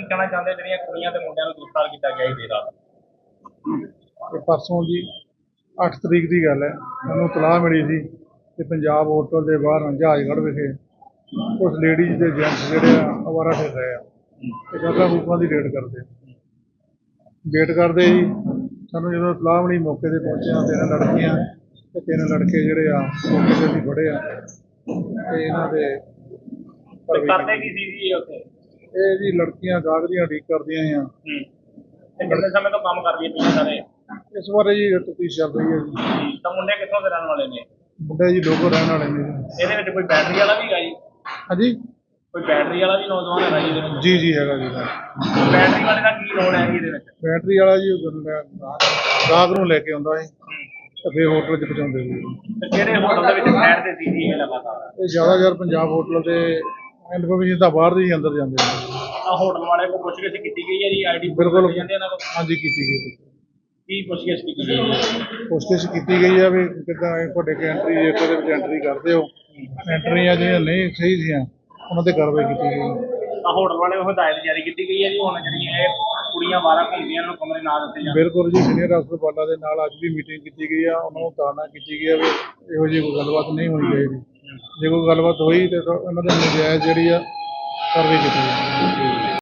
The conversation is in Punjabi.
ਕੀ ਕਹਿਣਾ ਚਾਹੁੰਦੇ ਜਿਹੜੀਆਂ ਕੁੜੀਆਂ ਤੇ ਮੁੰਡਿਆਂ ਨੂੰ ਗ੍ਰਿਫਤਾਰ ਕੀਤਾ ਗਿਆ ਸੀ ਰਾਤ? ਇਹ ਪਰਸੋਂ ਜੀ 8 ਤਰੀਕ ਦੀ ਗੱਲ ਹੈ। ਮੈਨੂੰ ਤਲਾਹ ਮਿਲੀ ਸੀ ਕਿ ਪੰਜਾਬ ਹੋਟਲ ਦੇ ਬਾਹਰ ਜਹਾਜਗੜ੍ਹ ਵਿਖੇ ਉਸ ਲੇਡੀਜ਼ ਦੇ ਜੈਂਟਸ ਜਿਹੜੇ ਆ ਫਿਰ ਰਹੇ ਆ। ਤੇ ਗੱਲਾਂ ਹੁਕਮਾਂ ਦੀ ਰੇਡ ਕਰਦੇ ਵੇਟ ਕਰਦੇ ਹੀ ਸਾਨੂੰ ਜਦੋਂ ਤਲਾਹ ਮਿਲੀ ਮੌਕੇ ਤੇ ਪਹੁੰਚਿਆ ਤਿੰਨ ਲੜਕੀਆਂ ਤੇ ਤਿੰਨ ਲੜਕੇ ਜਿਹੜੇ ਆ ਮੌਕੇ ਤੇ ਅਸੀਂ ਫੜੇ ਆ। ਤੇ ਇਹਨਾਂ ਦੇ ਕਰਦੇ ਕੀ ਸੀ ਜੀ ਉੱਥੇ? ਇਹ ਜੀ ਲੜਕੀਆਂ ਦੀਆਂ ਉਡੀਕ ਕਰਦੀਆਂ ਆ। ਹੂੰ। ਤੇ ਕਿੰਨੇ ਸਮੇਂ ਤੋਂ ਕੰਮ ਕਰਦੀ ਪਈਆਂ ਸਾਰੇ? ਇਸ ਬਾਰੇ ਜੀ ਤਫਤੀਸ਼ ਚੱਲ ਰਹੀ ਹੈ ਜੀ। ਤਾਂ ਮੁੰਡੇ ਕਿੱਥੋਂ ਦੇ ਰਹਿਣ ਵਾਲੇ ਨੇ? ਮੁੰਡੇ ਜੀ ਲੋਕੋ ਰਹਿਣ ਵਾਲੇ ਨੇ ਜੀ। ਇਹਦੇ ਵਿੱਚ ਕੋਈ ਬੈਟਰੀ ਵਾਲਾ ਵੀ ਹੈਗਾ ਜੀ? ਹਾਂਜੀ? ਕੋਈ ਬੈਟਰੀ ਵਾਲਾ ਵੀ ਨੌਜਵਾਨ ਹੈਗਾ ਜੀ ਇਹਦੇ ਵਿੱਚ? ਜੀ ਜੀ ਹੈਗਾ ਜੀ ਬੈਟਰੀ ਵਾਲੇ ਦਾ ਕੀ ਰੋਲ ਹੈ ਜੀ ਇਹਦੇ ਵਿੱਚ? ਬੈਟਰੀ ਵਾਲਾ ਜੀ ਉਹ ਬੰਦਾ ਗਾਹਕ ਨੂੰ ਲੈ ਕੇ ਆਉਂਦਾ ਹੈ। ਤੇ ਫਿਰ ਹੋਟਲ 'ਚ ਪਹੁੰਚਾਉਂਦੇ ਤੇ ਕਿਹੜੇ ਹੋਟਲ ਦੇ ਵਿੱਚ ਠਹਿਰਦੇ ਸੀ ਜੀ ਇਹ ਲਗਾਤਾਰ? ਇਹ ਜ਼ਿਆਦਾਤਰ ਪੰਜਾਬ ਹੋਟਲ ਦੇ ਇਨਫੋਰਮੇਸ਼ਨ ਤਾਂ ਬਾਹਰ ਦੇ ਹੀ ਅੰਦਰ ਜਾਂਦੇ ਨੇ। ਆ ਹੋਟਲ ਵਾਲੇ ਕੋ ਪੁੱਛਗਿੱਛ ਕੀਤੀ ਗਈ ਹੈ ਜੀ ਆਈਡੀ ਬਿਲਕੁਲ। ਜਾਂਦੇ ਇਹਨਾਂ ਕੋਲ? ਹਾਂਜੀ ਕੀਤੀ ਗਈ ਕੀ ਪੁੱਛਗਿੱਛ ਕੀਤੀ ਗਈ ਹੈ ਕੋਸ਼ਿਸ਼ ਕੀਤੀ ਗਈ ਆ ਵੀ ਕਿੱਦਾਂ ਇਹ ਤੁਹਾਡੇ ਕੇ ਐਂਟਰੀ ਜੇ ਕੋਈ ਵਿੱਚ ਐਂਟਰੀ ਕਰਦੇ ਹੋ। ਐਂਟਰੀਆਂ ਜਿਹੜੀਆਂ ਨਹੀਂ ਸਹੀ ਸੀਆਂ ਉਹਨਾਂ ਤੇ ਕਾਰਵਾਈ ਕੀਤੀ ਗਈ ਆ ਹੋਟਲ ਵਾਲੇ ਨੂੰ ਹਦਾਇਤ ਜਾਰੀ ਕੀਤੀ ਗਈ ਹੈ ਜੀ ਹੁਣ ਜਿਹੜੀਆਂ ਇਹ ਕੁੜੀਆਂ ਬਾਹਰ ਘੁੰਮਦੀਆਂ ਇਹਨਾਂ ਨੂੰ ਕਮਰੇ ਨਾ ਦਿੱਤੇ ਜਾਣ। ਬਿਲਕੁਲ ਜੀ ਸੀਨੀਅਰ ਅਫਸਰ ਬਾਲਾ ਦੇ ਨਾਲ ਅੱਜ ਵੀ ਮੀਟਿੰਗ ਕੀਤੀ ਗਈ ਆ ਉਹਨਾਂ ਨੂੰ ਤਾੜਨਾ ਕੀਤੀ ਗਈ ਆ ਵੀ ਇਹੋ ਜਿਹੀ ਕੋਈ ਗੱਲਬਾਤ ਨਹੀਂ ਹੋਣੀ ਚਾਹੀਦੀ। ਜੇ ਕੋਈ ਗੱਲਬਾਤ ਹੋਈ ਤੇ ਤਾਂ ਇਹਨਾਂ ਦੇ ਨਜਾਇਜ਼ ਜਿਹੜੀ ਆ ਕਾਰਵਾਈ ਕੀਤੀ ਜਾਵੇ